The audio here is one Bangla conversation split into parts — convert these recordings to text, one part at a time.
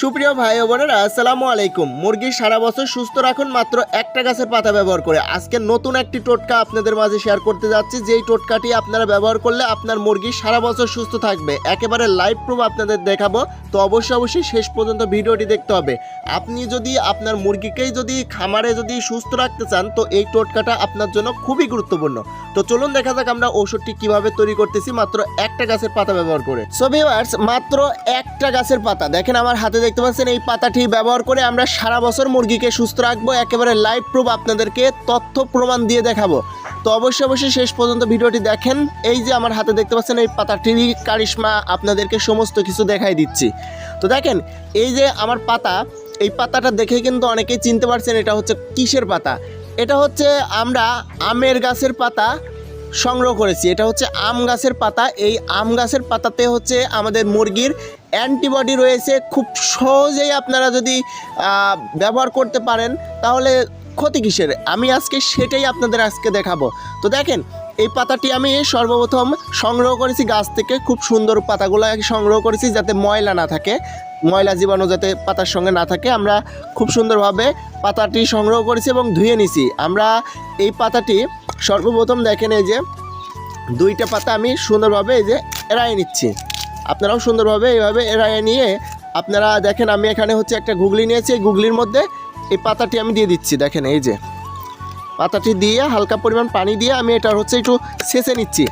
সুপ্রিয় ভাই বোনেরা, আসসালামু আলাইকুম। মুরগি সারা বছর সুস্থ রাখুন, মাত্র একটা গাছের পাতা ব্যবহার করে। আজকে নতুন একটি টোটকা আপনাদের মাঝে শেয়ার করতে যাচ্ছি। যেই টোটকাটি আপনারা ব্যবহার করলে আপনার মুরগি সারা বছর সুস্থ থাকবে, একেবারে লাইভ প্রুফ আপনাদের দেখাবো। তো অবশ্যই অবশ্যই শেষ পর্যন্ত ভিডিওটি দেখতে হবে। আপনি যদি আপনার মুরগিকেই যদি খামারে যদি সুস্থ রাখতে চান, তো এই টোটকাটা আপনার জন্য খুবই গুরুত্বপূর্ণ। তো চলুন দেখা যাক আমরা ওষুধটি কীভাবে তৈরি করতেছি, মাত্র একটা গাছের পাতা ব্যবহার করে। সো ভিউয়ার্স মাত্র একটা গাছের পাতা। দেখেন আমার হাতে দেখতে পাচ্ছেন, এই পাতাটি ব্যবহার করে আমরা সারা বছর মুরগিকে সুস্থ রাখব, একেবারে লাইভ প্রুফ আপনাদেরকে তথ্য প্রমাণ দিয়ে দেখাবো। তো অবশ্যই অবশ্যই শেষ পর্যন্ত ভিডিওটি দেখেন। এই যে আমার হাতে দেখতে পাচ্ছেন, এই পাতাটিরই কারিশমা আপনাদেরকে সমস্ত কিছু দেখাই দিচ্ছি। তো দেখেন, এই যে আমার পাতা, এই পাতাটা দেখে কিন্তু অনেকেই চিনতে পারছেন এটা হচ্ছে কিসের পাতা। এটা হচ্ছে আমরা আমের গাছের পাতা সংগ্রহ করেছি। এটা হচ্ছে আম গাছের পাতা। এই আম গাছের পাতাতে হচ্ছে আমাদের মুরগির অ্যান্টিবডি রয়েছে, খুব সহজেই আপনারা যদি ব্যবহার করতে পারেন, তাহলে ক্ষতি কিসের? আমি আজকে সেটাই আপনাদের আজকে দেখাবো। তো দেখেন, এই পাতাটি আমি সর্বপ্রথম সংগ্রহ করেছি গাছ থেকে, খুব সুন্দর পাতাগুলো সংগ্রহ করেছি যাতে ময়লা না থাকে, ময়লা জীবাণু যাতে পাতার সঙ্গে না থাকে। আমরা খুব সুন্দরভাবে পাতাটি সংগ্রহ করেছি এবং ধুয়ে নিছি। আমরা এই পাতাটি সর্বপ্রথম দেখেন এই যে, দুইটা পাতা আমি সুন্দরভাবে এই যে এড়াই নিচ্ছি। আপনারাও সুন্দরভাবে এইভাবে এড়াইয়ে নিয়ে আপনারা দেখেন আমি এখানে হচ্ছে একটা গুগলি নিয়েছি, এই গুগলির মধ্যে এই পাতাটি আমি দিয়ে দিচ্ছি, দেখেন এই যে। পাতাটি দিয়ে হালকা পরিমাণ পানি দিয়ে আমি এটা হচ্ছে একটু সেচে নিচ্ছি।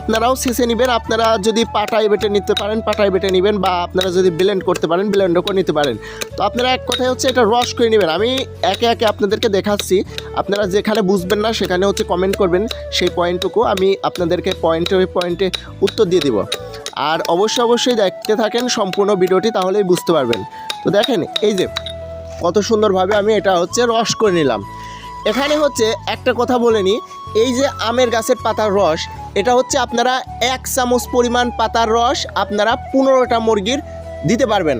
আপনারাও সেচে নেবেন, আপনারা যদি পাটায় বেটে নিতে পারেন, পাটায় বেটে নেবেন বা আপনারা যদি ব্লেন্ড করতে পারেন ব্লেন্ডও করে নিতে পারেন। তো আপনারা এক কথায় হচ্ছে এটা রস করে নেবেন। আমি একে একে আপনাদেরকে দেখাচ্ছি, আপনারা যেখানে বুঝবেন না সেখানে হচ্ছে কমেন্ট করবেন, সেই পয়েন্টটুকু আমি আপনাদেরকে পয়েন্টে পয়েন্টে উত্তর দিয়ে দিব। আর অবশ্যই অবশ্যই দেখতে থাকেন সম্পূর্ণ ভিডিওটি, তাহলেই বুঝতে পারবেন। তো দেখেন, এই যে কত সুন্দরভাবে আমি এটা হচ্ছে রস করে নিলাম। এখানে হচ্ছে একটা কথা বলে নিই এই যে আমের গাছের পাতার রস, এটা হচ্ছে আপনারা এক চামচ পরিমাণ পাতার রস আপনারা পনেরোটা মুরগির দিতে পারবেন,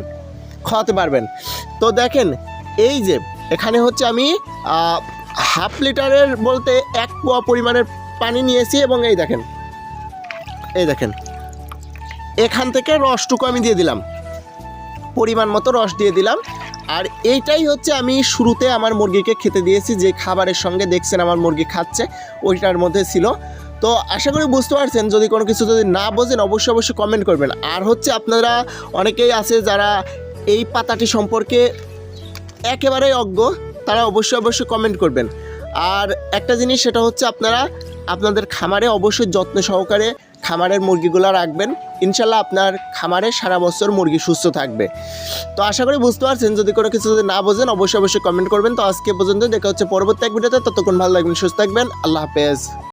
খাওয়াতে পারবেন। তো দেখেন, এই যে এখানে হচ্ছে আমি হাফ লিটারের বলতে এক পোয়া পরিমাণের পানি নিয়েছি এবং এই দেখেন এই দেখেন। এখান থেকে রসটুকু আমি দিয়ে দিলাম। পরিমাণ মতো রস দিয়ে দিলাম। আর এইটাই হচ্ছে আমি শুরুতে আমার মুরগিকে খেতে দিয়েছি, যে খাবারের সঙ্গে দেখছেন আমার মুরগি খাচ্ছে, ওইটার মধ্যে ছিল। তো আশা করি বুঝতে পারছেন, যদি কোনো কিছু যদি না বোঝেন, অবশ্যই অবশ্যই কমেন্ট করবেন। আর হচ্ছে আপনারা অনেকেই আছে যারা এই পাতাটি সম্পর্কে একেবারেই অজ্ঞ, তারা অবশ্যই অবশ্যই কমেন্ট করবেন। আর একটা জিনিস, সেটা হচ্ছে আপনারা আপনাদের খামারে অবশ্যই যত্ন সহকারে খামারের মুরগিগুলো রাখবেন। ইনশাল্লাহ আপনার খামারে সারা বছর মুরগি সুস্থ থাকবে। তো আশা করি বুঝতে পারছেন, যদি কোনো কিছু যদি না বোঝেন, অবশ্যই অবশ্যই কমেন্ট করবেন। তো আজকে পর্যন্ত দেখা হচ্ছে পরবর্তী এক ভিডিওতে, ততক্ষণ ভালো লাগবেন সুস্থ থাকবেন, আল্লাহ হাফেজ।